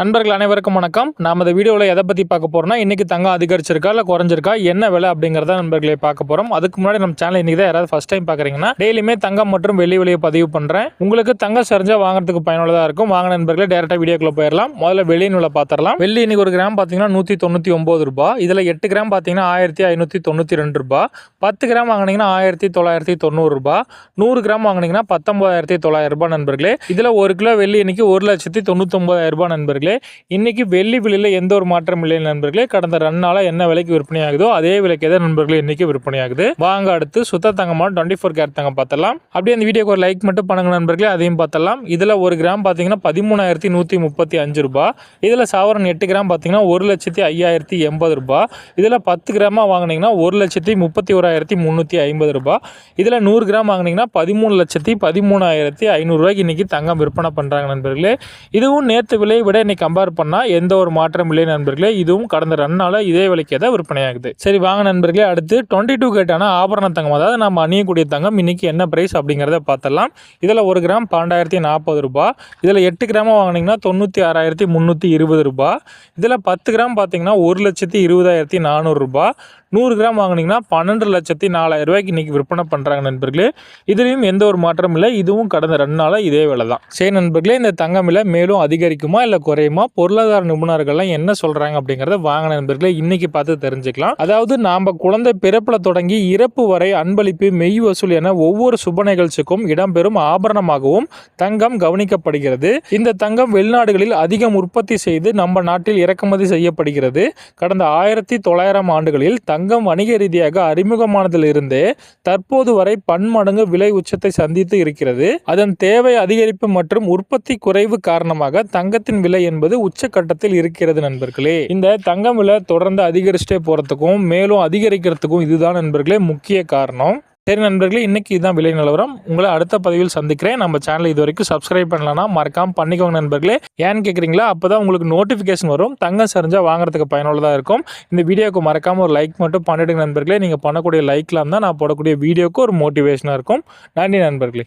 நண்பர்கள் அனைவருக்கும் வணக்கம். நாம் இந்த வீடியோவில் எதை பற்றி பார்க்க போகிறோம்னா இன்றைக்கி தங்கம் அதிகரிச்சிருக்கா இல்லை குறைஞ்சிருக்கா என்ன விலை அப்படிங்கிறத நண்பர்களே பார்க்க போகிறோம் அதுக்கு முன்னாடி நம்ம சேனல் இன்றைக்கி தான் யாராவது ஃபஸ்ட் டைம் பார்க்குறீங்கன்னா டெய்லியுமே தங்கம் மற்றும் வெள்ளி விலையை பதிவு பண்ணுறேன் உங்களுக்கு தங்கம் சரிஞ்சா வாங்குறதுக்கு பயனுள்ளதாக இருக்கும். வாங்க நண்பர்களே டேரெக்டாக வீடியோக்குள்ளே போயிடலாம். முதல்ல வெள்ளி விலை பார்த்துடலாம் வெள்ளி இன்னைக்கு ஒரு கிராம் பார்த்தீங்கன்னா நூற்றி தொண்ணூற்றி ஒம்பது ரூபாய். இதில் எட்டு கிராம் பார்த்தீங்கன்னா ஆயிரத்தி ஐநூற்றி தொண்ணூற்றி ரெண்டு ரூபாய். பத்து கிராம் வாங்கினீங்கன்னா ஆயிரத்தி தொள்ளாயிரத்தி தொண்ணூறு ரூபாய். நூறு கிராம் வாங்கினீங்கன்னா பத்தொம்பதாயிரத்தி தொள்ளாயிரம் ரூபாய் நண்பர்களே. இதில் ஒரு கிலோ வெள்ளி இன்னைக்கு ஒரு லட்சத்தி தொண்ணூற்றொம்பதாயிரம் ரூபாய் நண்பர்களே. இன்னைக்கு வெள்ளி விலையில் எந்த ஒரு மாற்றம் இல்லை நண்பர்களே. கடந்த ரெண்டு நாளாக என்ன விலைக்கு விற்பனையாகுதோ அதே விலைக்கு தான் நண்பர்களே இன்னைக்கு விற்பனையாகுது. வாங்க அடுத்து சுத்த தங்கமான டுவெண்ட்டி ஃபோர் கேரட் தங்கம் பார்த்தலாம் அப்படியே அந்த வீடியோக்கு ஒரு லைக் மட்டும் பண்ணுங்க நண்பர்களே அதையும் பார்த்தலாம் இதில் ஒரு கிராம் பார்த்தீங்கன்னா பதிமூணாயிரத்தி நூற்றி முப்பத்தி அஞ்சு ரூபா. இதில் சவரன் எட்டு கிராம் பார்த்தீங்கன்னா ஒரு லட்சத்தி ஐயாயிரத்தி எண்பது ரூபா. இதில் பத்து கிராமாக வாங்கினீங்கன்னா ஒரு லட்சத்தி முப்பத்தி ஓராயிரத்தி முந்நூற்றி ஐம்பது ரூபா. இதில் நூறு கிராம் வாங்கினீங்கன்னா பதிமூணு லட்சத்தி பதிமூணாயிரத்தி ஐநூறுரூவாய்க்கு இன்றைக்கி தங்கம் விற்பனை பண்ணுறாங்க நண்பர்களே. இதுவும் நேற்று விலையை விட பண்ணி கம்பேர் பண்ணால் எந்த ஒரு மாற்றம் இல்லை நண்பர்களே. இதுவும் கடந்த ரெண்டு நாளாக இதே விலைக்கே தான் விற்பனையாகுது. சரி வாங்க நண்பர்களே அடுத்து டுவெண்ட்டி டூ கேட்டான ஆபரண தங்கம். அதாவது நம்ம அணியக்கூடிய தங்கம் இன்னைக்கு என்ன பிரைஸ் அப்படிங்கிறத பார்த்தலாம் இதில் ஒரு கிராம் பன்னெண்டாயிரத்தி நாற்பது ரூபாய் இதில் எட்டு கிராமாக வாங்கினீங்கன்னா தொண்ணூற்றி ஆறாயிரத்தி முந்நூற்றி இருபது ரூபா. இதில் பத்து கிராம் பார்த்தீங்கன்னா ஒரு லட்சத்தி இருபதாயிரத்தி நானூறுரூபா நூறு கிராம் வாங்கினீங்கன்னா பன்னெண்டு லட்சத்தி நாலாயிரம் ரூபாய்க்கு இன்றைக்கி விற்பனை பண்ணுறாங்க நண்பர்களே. இதுலேயும் எந்த ஒரு மாற்றமும் இல்லை. இதுவும் கடந்த ரெண்டு நாளாக இதே வேலை தான். சரி நண்பர்களே இந்த தங்கம் விலை மேலும் அதிகரிக்குமா இல்லை குறையுமா? பொருளாதார நிபுணர்கள்லாம் என்ன சொல்கிறாங்க அப்படிங்கிறத வாங்க நண்பர்களே இன்றைக்கி பார்த்து தெரிஞ்சுக்கலாம். அதாவது நாம் குழந்தை பிறப்பில் தொடங்கி இறப்பு வரை அன்பளிப்பு மெய் வசூல் என ஒவ்வொரு சுப நிகழ்ச்சிக்கும் இடம்பெறும் ஆபரணமாகவும் தங்கம் கவனிக்கப்படுகிறது. இந்த தங்கம் வெளிநாடுகளில் அதிகம் உற்பத்தி செய்து நம்ம நாட்டில் இறக்குமதி செய்யப்படுகிறது. கடந்த ஆயிரத்தி தொள்ளாயிரம் ஆண்டுகளில் தங்கம் தங்கம் வணிக ரீதியாக அறிமுகமானதிலிருந்தே தற்போது வரை பன்மடங்கு விலை உச்சத்தை சந்தித்து இருக்கிறது. அதன் தேவை அதிகரிப்பு மற்றும் உற்பத்தி குறைவு காரணமாக தங்கத்தின் விலை என்பது உச்சக்கட்டத்தில் இருக்கிறது நண்பர்களே. இந்த தங்கம் விலை தொடர்ந்து அதிகரிச்சுட்டே போறதுக்கும் மேலும் அதிகரிக்கிறதுக்கும் இதுதான் நண்பர்களே முக்கிய காரணம். சரி நண்பர்களே இன்றைக்கி இதுதான் விலை நிலவரம். உங்களை அடுத்த பதிவில் சந்திக்கிறேன். நம்ம சேனலை இது வரைக்கும் சப்ஸ்கிரைப் பண்ணலன்னா மறக்காம பண்ணிக்கோங்க நண்பர்களே. ஏன்னு கேட்குறீங்களா அப்போ தான் உங்களுக்கு நோட்டிஃபிகேஷன் வரும். தங்கம் சரிஞ்சால் வாங்குறதுக்கு பயனுள்ளதாக இருக்கும். இந்த வீடியோக்கு மறக்காமல் ஒரு லைக் மட்டும் பண்ணிவிடுங்க நண்பர்களே. நீங்கள் பண்ணக்கூடிய லைக்லாம் தான் நான் போடக்கூடிய வீடியோக்கு ஒரு மோட்டிவேஷனாக இருக்கும். நன்றி நண்பர்களே.